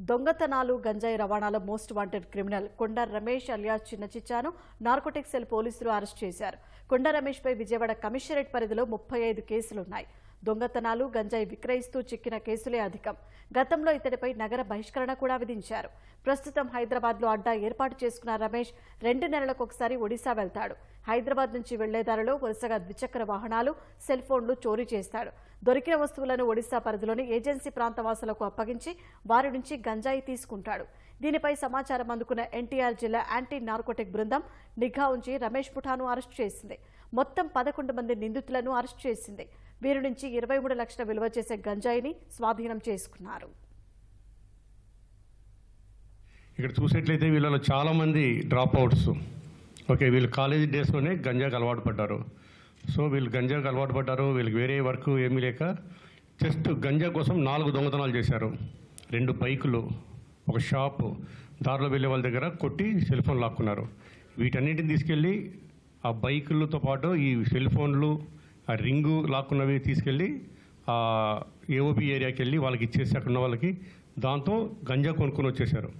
దొంగతనాలు గంజాయి రవాణాలో మోస్ట్ వాంటెడ్ క్రిమినల్ కొండ రమేష్ అలియా చిన్న చిచ్చాను నార్కోటిక్ సెల్ పోలీసులు అరెస్ట్ చేశారు. కొండ రమేష్పై విజయవాడ కమిషనరేట్ పరిధిలో ముప్పై ఐదు కేసులున్నాయి. దొంగతనాలు గంజాయి విక్రయిస్తూ చిక్కిన కేసులే అధికం. గతంలో ఇతడిపై నగర బహిష్కరణ కూడా విధించారు. ప్రస్తుతం హైదరాబాద్లో అడ్డా ఏర్పాటు చేసుకున్న రమేష్ రెండు నెలలకు ఒకసారి ఒడిశా వెళ్తాడు. హైదరాబాద్ నుంచి వెళ్ళేదారిలో వరుసగా ద్విచక్ర వాహనాలు సెల్ ఫోన్లు చోరీ చేస్తాడు. దొరికిన వస్తువులను ఒడిశా పరిధిలోని ఏజెన్సీ ప్రాంతవాసులకు అప్పగించి వారి నుంచి గంజాయి తీసుకుంటాడు. దీనిపై సమాచారం అందుకున్న ఎన్టీఆర్ జిల్లా యాంటీ నార్కోటిక్ బృందం నిఘా ఉంచి రమేష్ పుఠాను అరెస్ట్ చేసింది. మొత్తం పదకొండు మంది నిందితులను అరెస్ట్ చేసింది. వీరి నుంచి ఇరవై మూడు లక్షల విలువ చేసే గంజాయిని స్వాధీనం చేసుకున్నారు. ఇక్కడ చూసేట్లయితే వీళ్ళలో చాలామంది డ్రాప్ అవుట్స్ ఓకే వీళ్ళు కాలేజీ డేస్లోనే గంజాకి అలవాటు పడ్డారు. సో వీళ్ళు గంజాకి అలవాటు పడ్డారు వీళ్ళకి వేరే వర్క్ ఏమీ లేక జస్ట్ గంజా కోసం నాలుగు దొంగతనాలు చేశారు. రెండు బైకులు ఒక షాపు దారిలో వెళ్ళే వాళ్ళ దగ్గర కొట్టి సెల్ ఫోన్ లాక్కున్నారు. వీటన్నిటిని తీసుకెళ్ళి ఆ బైకులతో పాటు ఈ సెల్ ఫోన్లు ఆ రింగు లాక్కున్నవి తీసుకెళ్ళి ఆ ఏఓబి ఏరియాకి వెళ్ళి వాళ్ళకి ఇచ్చేసి అక్కడ ఉన్న వాళ్ళకి దాంతో గంజా కొనుక్కొని వచ్చేసారు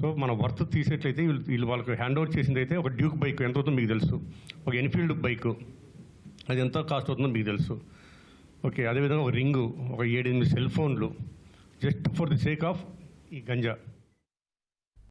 సో మన వర్త్ తీసేట్లయితే వీళ్ళు వీళ్ళు వాళ్ళకి హ్యాండ్ ఓవర్ చేసింది అయితే ఒక డ్యూక్ బైక్ ఎంత అవుతుందో మీకు తెలుసు. ఒక ఎన్ఫీల్డ్ బైక్. అది ఎంత కాస్ట్ అవుతుందో మీకు తెలుసు. ఓకే అదేవిధంగా ఒక రింగు ఒక ఏడెనిమిది సెల్ ఫోన్లు just for the sake of ఈ గంజా.